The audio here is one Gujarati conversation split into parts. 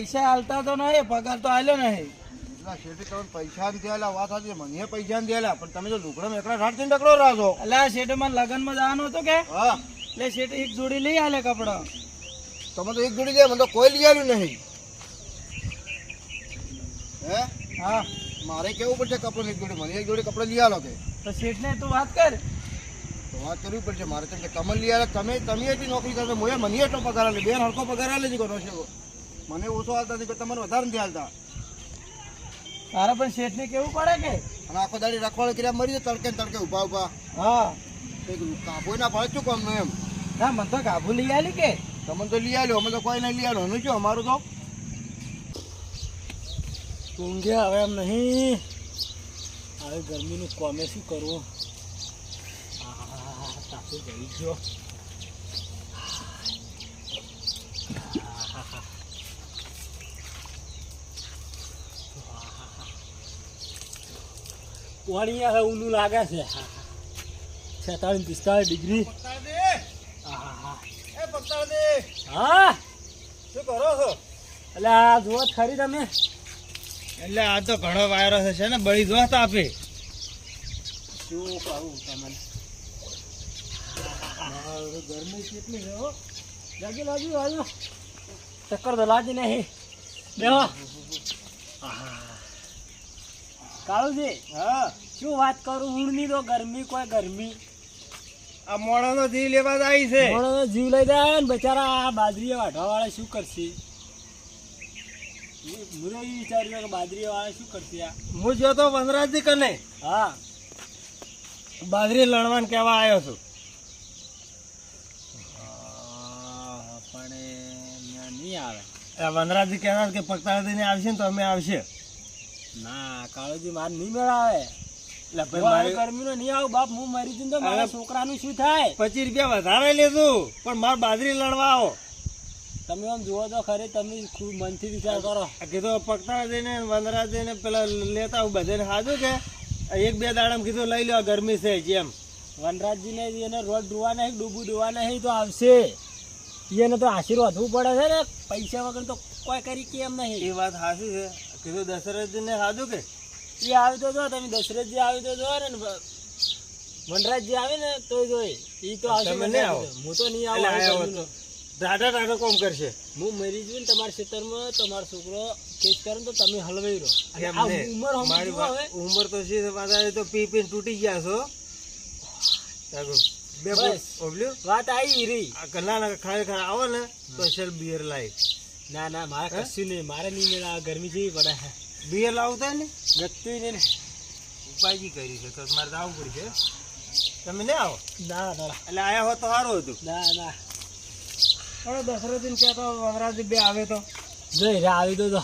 પૈસા હાલતા તો નહીં પગાર તો આલ્યો નહીં. એટલા શેઠે તમે પૈસા નથી વાત સાચી મને પૈસા આલ્યા પણ તમે તો લુગડા એકલા રાત થઈને ટકરો છો. એટલે શેઠે મને લગ્નમાં જવાનું હતું કે? હા. એટલે શેઠ એક જોડી લઈ આલે કપડા. તમે તો એક જોડી લે મને તો કોઈ લઈ આવ્યું નહીં. હે? હા. મારે કેવું પડશે કપડો એક જોડી? મને એક જોડી કપડા લઈ આલો કે? તો શેઠને તું વાત કર. તો વાત કરવી પડશે મારે કેમ કે તમે લઈ આવ્યા તમે તમે એટલી નોકરી કરશો મોએ મને એટલો પગાર આલે બેન હરકો પગાર આલે છે કરો છે મને ઓછો હાલતા નથી પણ તમને વધારે નથી હાલતા? તારે પણ શેઠને કેવું પડે કે? અને આખો દાડી રખવાડે કર્યા મરી જાય તડકે ને તડકે ઊભા ઊભા હા. કાબુ ના પડે શું કામ એમ? ના મને તો ગાભુ લઈ આલી કે. તમે તો લઈ આવ્યો અમે તો કોઈ નહીં લઈ આવ્યો એનું શું અમારું તો? ઊંઘ્યા હવે એમ નહીં. હવે ગરમીનું કોમે શું કરવું? તાપે જઈ ગયો. પાણી હવે ઊનું લાગે છે. છેતાળીસ પિસ્તાળીસ ડિગ્રી. હા શું કરો છો? એટલે આ જુઓ ખરી તમે. એટલે આ તો ઘણો વાયરસ છે ને? બળી જો આપે શું કહું તમને? ગરમી કેટલી છે હો? લાગી લાગી આવ્યો ચક્કર તો લાગી નહીં. દેવા કાળુજી હા શું વાત કરું? ઊંડની તો ગરમી કોઈ ગરમી. આ મોણો જીવ લેવા જ આવી છે. માણસનો જીવ લઈ જાય ને બચારા આ બાજરી વાઢવા વાળા શું કરશે? મુરે એ વિચાર્યું કે બાજરી વાળા શું કરશે આ? હું જો તો વનરાજી કને. હા. બાજરી લણવાન કહેવા આવ્યો છું. પણ નહીં આવે. વનરાજી કહેતા કે પગતાળાથી આવશે ને તો અમે આવશે. ના કાળોજી માર નહીં મેળાવે. એટલે ભાઈ મારે ગરમીનો નહીં આવું બાપ હું મરી જઈને તો મારા. છોકરાનું શું થાય? પચીસ રૂપિયા વધારે લીધું પણ મારે બાજરી આવો. તમે આમ જુઓ તો ખરે તમે ખૂબ મનથી વિચાર કરો. કીધું ને ને પેલા લેતા આવું બધાને સાજું છે એક બે દાડામાં કીધું લઈ લો ગરમી છે જેમ વનરાજજીને એને રોડ ડૂવા નહીં ડૂબું ડૂવા નહીં તો આવશે. એને તો આશીર્વાદ પડે છે ને પૈસા વગર તો કોઈ કરી કેમ નહીં. એ વાત સાચી છે. કીધું દશરથજી ને સાજું કે એ આવી તો જો તમે દશરથજી આવી તો જો ને વનરાજજી આવે ને તો જોઈ એ તો આવશે મને આવો? હું તો નહીં આવું. દાદા દાદા કોમ કરશે હું મરી જઉં ને તમારા ખેતરમાં તમારો છોકરો કેસ કરે તો તમે હલવાઈ રહો. ઉંમર ઉંમર તો છે પાછા તો પી પી તૂટી ગયા છો બે બસ. ઓબલ્યું? વાત આવી રહી આ કલા ના ખરેખર આવો ને તો શેલ બિયર લાવી ના ના મારે કશું નહીં. મારે નહીં મેળા ગરમી જેવી પડે છે બિયર લાવતા ને? ગતું નહીં ને ઉપાયજી કરી છે તો મારે આવવું પડશે. તમે ને આવો. ના ના એટલે આયા હો તો સારું હતું. ના ના. પણ દશરથજી કહેતો વનરાજજી બે આવે તો. જઈ રે આવી તો. જો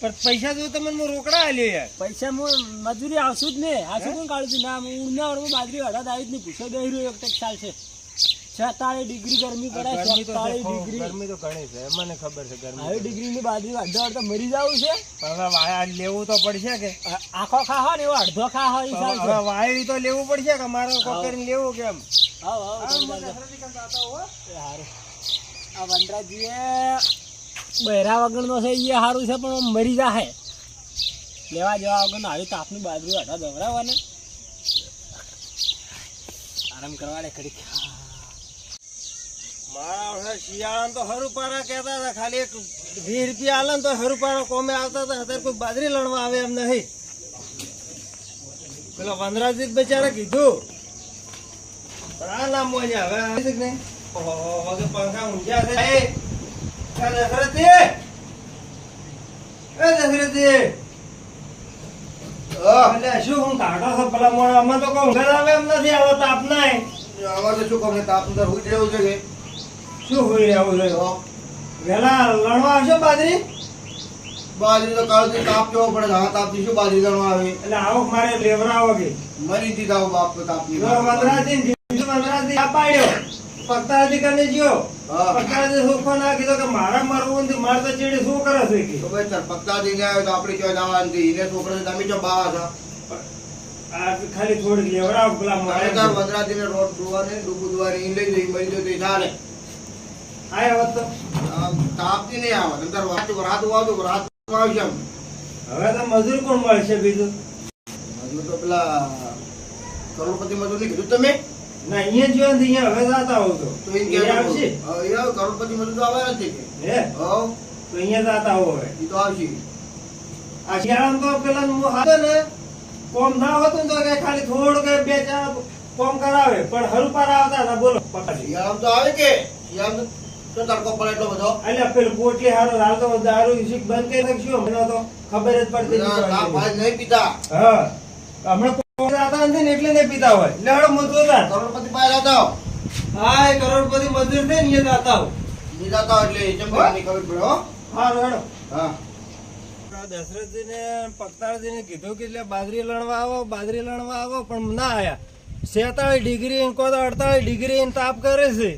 પણ પૈસા જો તમને હું રોકડા આલ્યો યાર. પૈસા હું મજૂરી આવશું જ ને. આ શું કાઢું છું? ના હું ઉના વાળું બાજરી હઠાત આવી જ નહીં. પૂછો દઈ રહ્યો એક ટેક છે. છેતાળીસ ડિગ્રી ગરમી પડે છેતાળીસ ડિગ્રી. ગરમી તો ઘણી છે મને ખબર છે ગરમી આવી ડિગ્રીની બાજુ અડધો અડધો મરી જવું છે? હવે વાયા લેવું તો પડશે કે? આખો ખાહો ને એવો અડધો ખાહો એ ચાલ હવે વાયરી તો લેવું પડશે કે મારો કોક કરીને લેવું કેમ હા હારું. આ વનરાજીએ બહેરા વગરનો છે એ સારું છે પણ મરી જાહે. લેવા જવા વગરનો આવી તાપની બાજરી અડધો દવરાવાને. આરામ કરવા દે ખડી મારા શિયાળા તો હરુપારા કહેતા હતા, ખાલી એક વીસ રૂપિયા આલે ને તો હરુપારા કોમે આવતા હતા, અત્યારે કોઈ બાજરી લણવા આવે એમ નહીં. પેલો વનરાજી બેચારા કીધું, પણ હવે આવે પંખા ઊંઝા છે. દશરથજી એ? દશરથજી એટલે શું હું કાઢો છો? પેલા મોડા અમે તો કોઈ આવે એમ નથી, આવો તાપ નાય. અમારે તો શું છે તાપ અંદર હુઈ જ છે કે શું હોઈ રહ્યું? છે વેલા લણવા આવશો બાજરી? બાજરી તો કાળથી તાપ કેવો પડે છે. હા તાપથી શું બાજરી ગણવા આવે? એટલે આવો મારે લેવરાવો કે. મરી દીધા હું બાપ તો તાપની જો વનરાજી ને આ પાડ્યો. પગતાળાજી કરીને જ્યો હા. સુખો ના કીધો કે મારા મરવું નથી મારે તો ચેડી શું કરે છે કે? તો ભાઈ જઈને આવ્યો તો આપણે ક્યાં જવાનું છે? એને છોકરો તમે જો બાવા છો? ખાલી થોડીક લેવડાવો પેલા મારે મારે વનરાજીને રોડ ધોવાને ડૂબું ધોવાની લઈ જઈ મરી એ ચાલે. આયો હોત તો. તાપથી નહીં આવે. અંદર રાત વાજો રાત આવશે હવે તો મજૂર કોણ મળશે બીજું? મજૂર તો પેલા કરોડપતિ મજૂરની કીધું તમે? ના અહીંયા જ અહીંયા હવે જાતા હો તો. તો એ આવશે? એ કરોડપતિ મજૂર તો આવે નથી હે? હો? તો અહીંયા જાતા હો એ તો આવશે. આ શિયાળામાં તો પેલા હું હાથે ને. કોમ ના હોતું તો કે ખાલી થોડું કે બે ચાર કોમ કરાવે. પણ હરું પાર આવતા હતા બોલો. શિયાળામાં તો આવે કે? શિયાળામાં તો તડકો પડે એટલો બધો? એટલે પેલું પોટલી હારો લાલતો દારૂ શીખ બંધ કરી નાખશું હમણાં તો ખબર જ પડતી ના, ભાઈ નહીં પીતા. હા. હમણાં કોમ ને એટલે નહીં પીતા હોય. લેવડો મજૂર હતા. કરોડપતિ પાસે આવતા હા. એ કરોડપતિ મજૂર છે ને અહીંયા જાતા હો. નહીં જાતા હો એટલે ચમકાની ખબર પડે હો. હારું હેડો હા. દશરથજીને પગતાળજીને કીધું કે એટલે બાજરી લણવા આવો બાજરી લણવા આવો પણ ના આયા. સેતાળી ડિગ્રી કો તો અડતાળી ડિગ્રી તાપ કરે છે.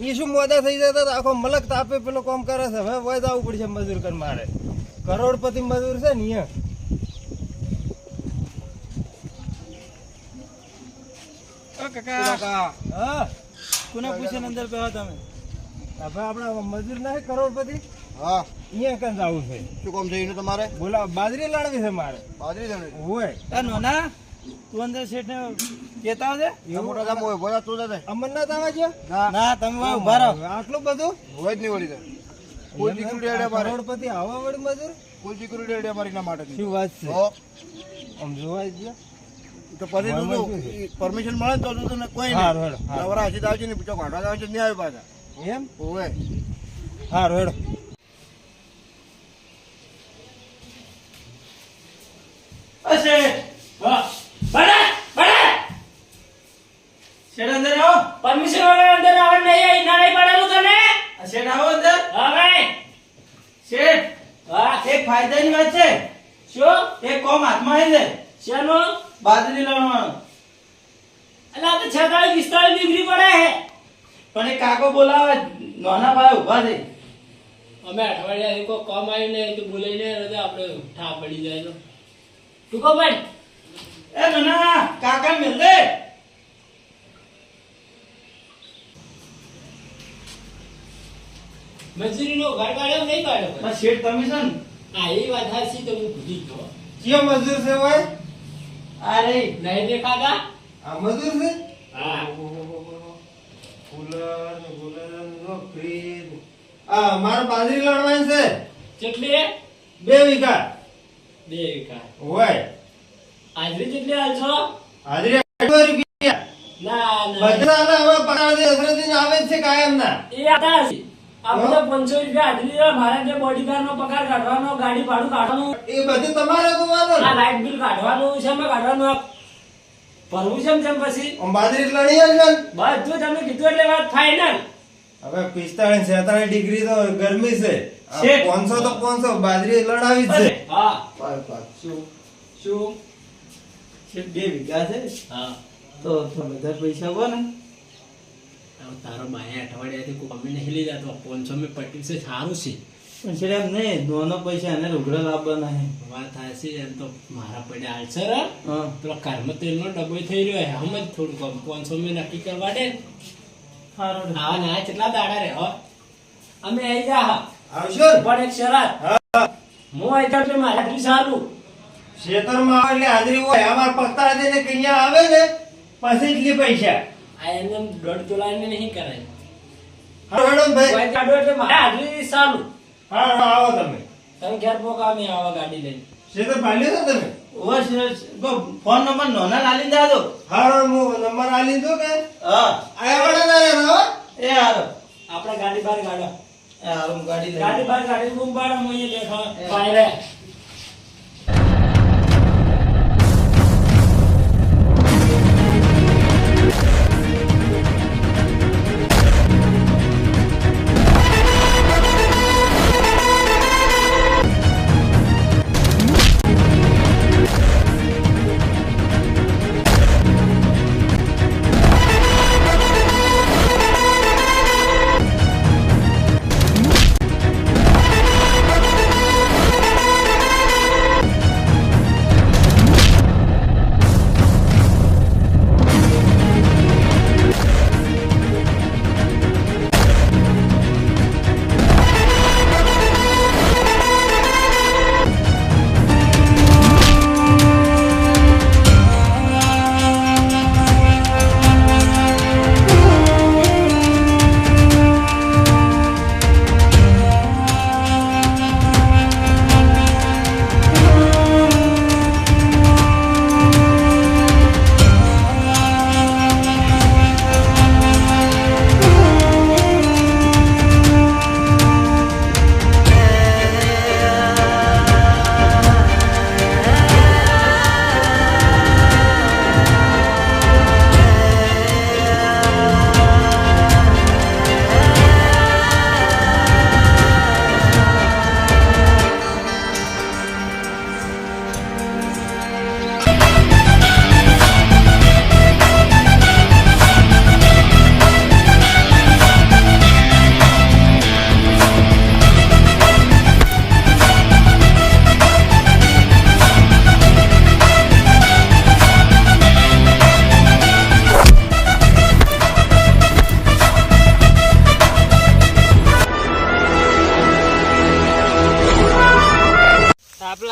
એ શું મોડા થઈ જતા આખો મલક તાપે પેલો કામ કરે છે. હવે વય જવું પડશે મજૂર કર મારે. કરોડપતિ મજૂર છે ને અહીંયા કાકા. હા. કોને પૂછીને અંદર બેહો તમે? હવે આપણા મજૂર નહીં કરોડપતિ? હા. અહીંયા કન જવું છે? શું કામ છે? તમારે? બોલા બાજરી લાડવી છે મારે. બાજરી લાડવી હોય. નોના? તું અંદર શેઠ ને કેતા આવજે મોટા ગામ હોય બોલા તું જાતે અમરનાથ આવે છે? ના. તમે ઊભા રહો. આટલું બધું? હોય જ નહીં વળી કોઈ સિક્યુરિટી આડે મારે. કરોડપતિ આવા વડ મજૂર? કોઈ સિક્યુરિટી આડે મારી ના માટે શું વાત છે? આમ જોવા જ તો પછી તું? પરમિશન મળે તો તું તને કોઈ નહીં. નવરા હજી આવજે ને બીજો કાઢવા આવે છે નહીં આવે પાછા. એમ? ઓવે હા હેડો. અશે બડા બડા શેઠ અંદર આવો. પરમિશન વગર અંદર આવવા નહીં આવી ના નહીં પાડેલું તને. શેઠ આવો અંદર. હા ભાઈ. શેઠ હા. એક ફાયદાની વાત છે. શું? એક કોમ હાથમાં આવી છે શેનો? બાજરી લણવાનો આ તો છેતાળીસ પિસ્તાળીસ ડિગ્રી પડે હે. પણ એ કાકો બોલાવે નાના ભાઈ ઊભા થઈ અમે અઠવાડિયા કોઈ કામ આવ્યું ને તો બોલાઈને રજા આપણે ઠા પડી જાય તો તું કહો ભાઈ એ નાના કાકા મિલ મજૂરીનો ઘર કાઢ્યો નહીં કાઢ્યો આ શેઠ તમે છે ને હા એ વાત હાચી તો હું ભૂલી ગયો કયો મજૂર છે ભાઈ અરે નહીં દેખાતા આ મજૂર છે હા કુલર કુલર નો ફ્રીજ આ મારે બાજરી લણવાની છે કેટલી બે વીઘા બે વીઘા હોય હાજરી કેટલી હાલશો હાજરી રૂપિયા. ના ના. બધા હવે પગાર દશરથજી આવે છે કાયમ ના એ આતા હશે આ બધા રૂપિયા હાજરી. મારે જે બોડીગાર્ડ નો પગાર કાઢવાનો ગાડી ભાડું કાઢવાનું. એ બધું તમારે જોવાનું. આ લાઈટ બિલ કાઢવાનું છે એમાં કાઢવાનું. ભરવું છે તેમ પછી? અંબાદરી બાજરી લણી જ બધું તમે કીધું એટલે વાત ફાઈનલ હવે પિસ્તાળીસ છેતાળીસ ડિગ્રી તો ગરમી છે. પાંચસો તો પાંચસો બાજરી લડાવી છે. હા. શું શું? બે વીઘા છે. હા. તો બધા પૈસા કોને ને. તારો બાયા અઠવાડિયાથી કોઈ કમી નહીં લઈ જતો. પાંચસો મેં પટ્યું છે સારું છે. પણ છે એમ નહીં દોનો પૈસા એને રૂગડા લાવવાના હે વાત થાય છે એમ તો મારા પડ્યા આલ્સર પેલો ઘરમાં તેલનો ડબ્બો થઈ રહ્યો હે હમ જ થોડું કમ પાંચસો મેં નક્કી કરવા દે. સારું હા ના કેટલા દાડા રે હો. અમે આવી જા હા. આવશો પણ એક શરત. હું. આવી જાઉં મારા સારું. ખેતરમાં એટલે હાજરી હોય અમાર પગતાળા ને કૈયા આવે ને પછી એટલી પૈસા. આ એને દોઢ તોલાને નહીં કરાય. હા મેડમ ભાઈ. કાઢો એટલે મારા. હાજરી સારું. હા આવો તમે. તમે ઘેર પોકા અમે આવા ગાડી લઈને. શેતર પાલ્યો છે તમે? ફોન નંબર નોના લાલી દાદો હા હું નંબર આલી દો કે? હા. આયા વડા ના? એ હારો આપણે ગાડી બહાર ગાડો. એ હાલો, હું ગાડી લઈ ગાડી બહાર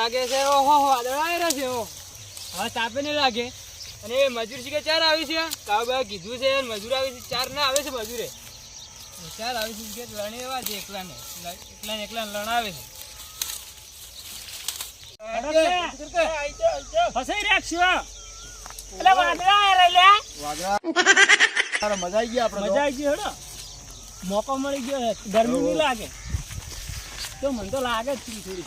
કાઢી ઓહો વાદળ આવી રહ્યા છે બાયરે તાપે નહીં લાગે. અને એ મજૂર છે કે ચાર આવી છે? કાવ બા કીધું છે મજૂર આવી છે ચાર ના આવે છે મજૂરે. ચાર આવી છે કે લણે એવા છે એકલાને. એકલાને એકલા લણાવે છે. ફસાઈ રાખશો એટલે વાદળા આયા રે વાદળા? તારે મજા આવી ગયા આપણે. મજા આવી ગઈ હેડો. મોકો મળી ગયો ગરમી નહીં લાગે. તો મને તો લાગે જ થોડી.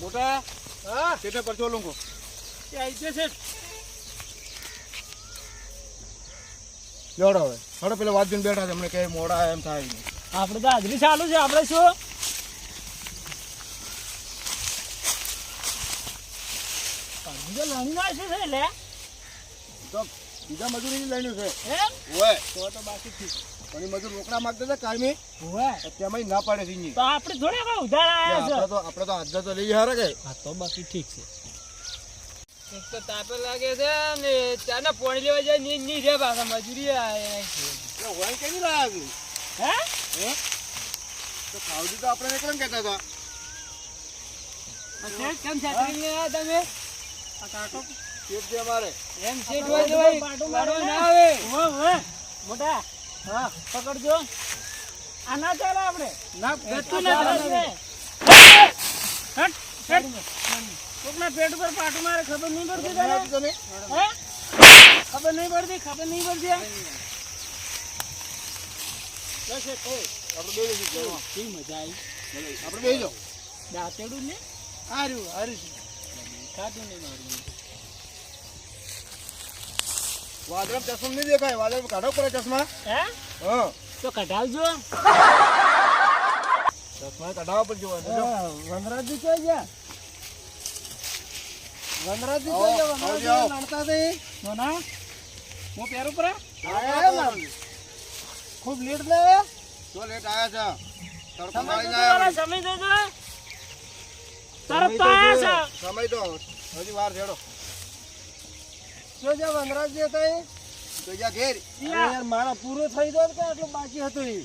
મોટા? હા? કેટલે પરચો લઉં એ આવી છે. જોડો હવે. હડો પેલા વાત જોઈને બેઠા છે. અમને કે મોડા એમ થાય. આપણે તો હાજરી ચાલુ છે. આપણે શું? બીજા મજૂરી લઈને છે. એમ? હોય તો તો બાકી ઠીક પણ મજૂર રોકડા માંગતા હતા કાયમી હોય તેમાં ના પાડે છે તો આપણે થોડી હવે ઉધાર આવ્યા આપણે તો આપણે તો હાથ તો લઈ હારે કે? હા તો બાકી ઠીક છે. એક તો તાપે લાગે છે ને ચાના પોણી લેવા જાય ની ની રે પાછા મજૂરી આયા. છે હોય કે નહીં લાયા છે? હે? તો ખાવજી તો આપણે એકલા કહેતા હતા? શેઠ, કેમ છાત્રી લઈને આયા તમે? આ કાકો પેટ છે અમારે. એમ શેઠ હોય તો પાટો મારવા ના. આવે. મોટા. હા પકડજો. આ ના ચાલે આપણે. ના ગતું ના ચાલે હટ હટ. કોકના પેટ ઉપર પાટો મારે ખબર નહીં પડતી તને? હે? ખબર નહીં પડતી ખબર નહીં પડતી આપણે બે જઈશું કેવી મજા આવી. આપણે બે જાઓ. દાંતેડું ને હારું હારું. ખાતું નહીં મારું. વાદળા ચશ્મા નહીં દેખાય. વાદળ કાઢો પડે ચશ્મા. હે? હા. તો કઢાવજો. ચશ્મા કઢાવવા પડશે વાદળ. વનરાજી ક્યાં ગયા? વનરાજી આવો, આવો જાઓ. લડતા તે નોના હું પેર ઉપર? ખૂબ લેટ લે તો લેટ આયા છે. તડકો મારી તો સમય દેજો. જો તરત તો છે. છે. સમય તો હજી વાર છેડો. જો જે વનરાજજી હતા તો જા ઘેર. યાર મારા પૂરો થઈ ગયો કે આટલું બાકી હતું એ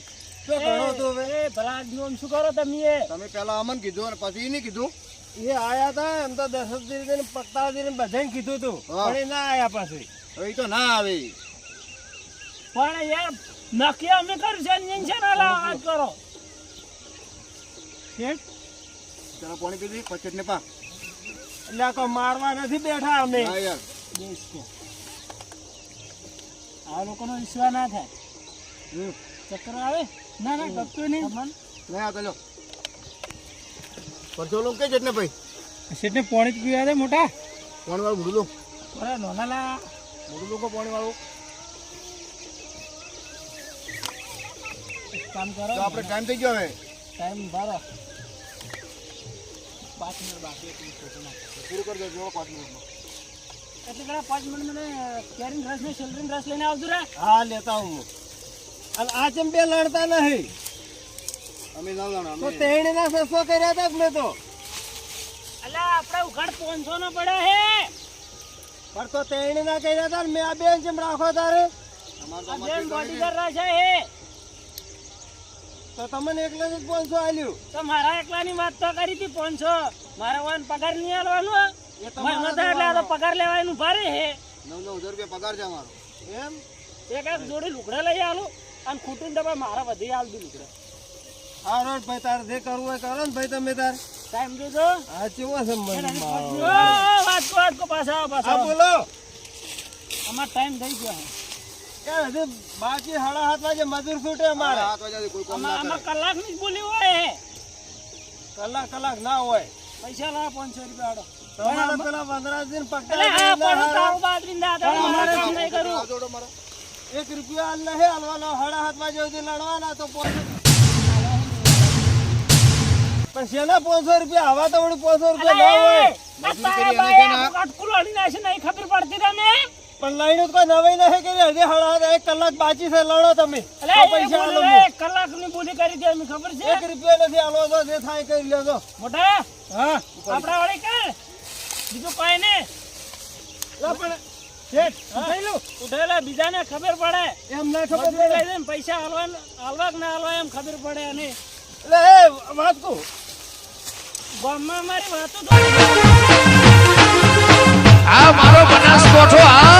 તો ઘણો તો હવે? ભલા આદમીઓ શું કરો તમે તમે પેલા અમન કીધું અને પછી નહીં કીધું? એ આયા હતા એમ તો દશરથજી ને પકતાજી ને બધાને કીધું હતું પણ એ ના આયા પાછું. હવે તો ના આવે પણ યાર નક્કી અમે કર્યું છે છે વાત કરો. શેઠ ચલો પાણી પીધી પચેટ ને પા. એટલે મારવા નથી બેઠા અમે. હા યાર. દેશ છે આ લોકોનો વિશ્વાસ ના થાય. ચક્કર આવે? ના ના ગપતું નહીં. નહીં આવતા ગયો પરસો લઉં કે જેટને ભાઈ? સેટને પાણી જ પીવા દે મોટા. પાણી વાળું મૂડું બરાબર નોના લા. મૂડું લોકો પાણી વાળું. કામ કરો. તો આપણે ટાઈમ થઈ ગયો હવે. ટાઈમ બારો પાંચ મિનિટ બાકી. પૂરું કરી દેજો પાંચ મિનિટમાં. એટલે પેલા પાંચ મિનિટ મને કેરીન રસ ને શેલરીન રસ લઈને આવતું રે. હા લેતા હું. અને આ ચમ બે લડતા નહીં. અમે ના જાણો તો તેણે ના સસો કર્યા હતા મેં તો. અલા આપણે ઉઘાડ પાંચસો નો પડે હે. પણ તો તેણે ના કર્યા હતા ને મેં આ બેન ચમ રાખો તારે. અમારે તો બેન બોડીગાર્ડ રાખે હે. તો તમને એકલા જ પાંચસો આલ્યું. તો મારા એકલાની વાત તો કરી હતી પાંચસો. મારા વાન પગાર નહીં આલવાનો. એટલે આ તો પગાર લેવાનું ભારે હે. નવ નવ હજાર રૂપિયા પગાર છે અમારો. એમ? એક એક જોડી લુગડા લઈ આલો અને ખૂટીને દબા મારા વધી આલ દી લુગડા. હા રોડ ભાઈ તારે જે કરવું હોય કરો ને ભાઈ તમે તારે. ટાઈમ જોજો ચેવો વાત કો વાત કો પાછા આવો, પાછા બોલો. અમાર ટાઈમ થઈ ગયો હે. હજી બાકી સાડા સાત વાગે મજૂર છૂટે અમારે. આમાં કલાકની જ બોલી હોય કલાક કલાક ના હોય. પૈસા લાવો પાંચસો રૂપિયા આડો. ને પણ એક રૂપિયા નહીં હાલવાનો લડવાના તો શેના રૂપિયા? હવા તો વળી રૂપિયા ના હોય. નહીં ખબર પડતી તમે પણ લાઈન કોઈ નવાઈ નહીં કરી હજી હળા એક કલાક બાકી છે લડો તમે. પૈસા આલો. એક કલાકની બોલી કરી દે ખબર છે? એક રૂપિયા નથી તો જે થાય કરી લેજો. મોટા? હા. આપડા વાળી કર. બીજું કઈ ને પણ બીજાને ખબર પડે. એમ ના ખબર પડે. પૈસા હાલવા હાલવા ના હાલવા એમ ખબર પડે અને એટલે વાત કહું. ગામમાં અમારી વાતો આ મારો બનાસકોઠો આ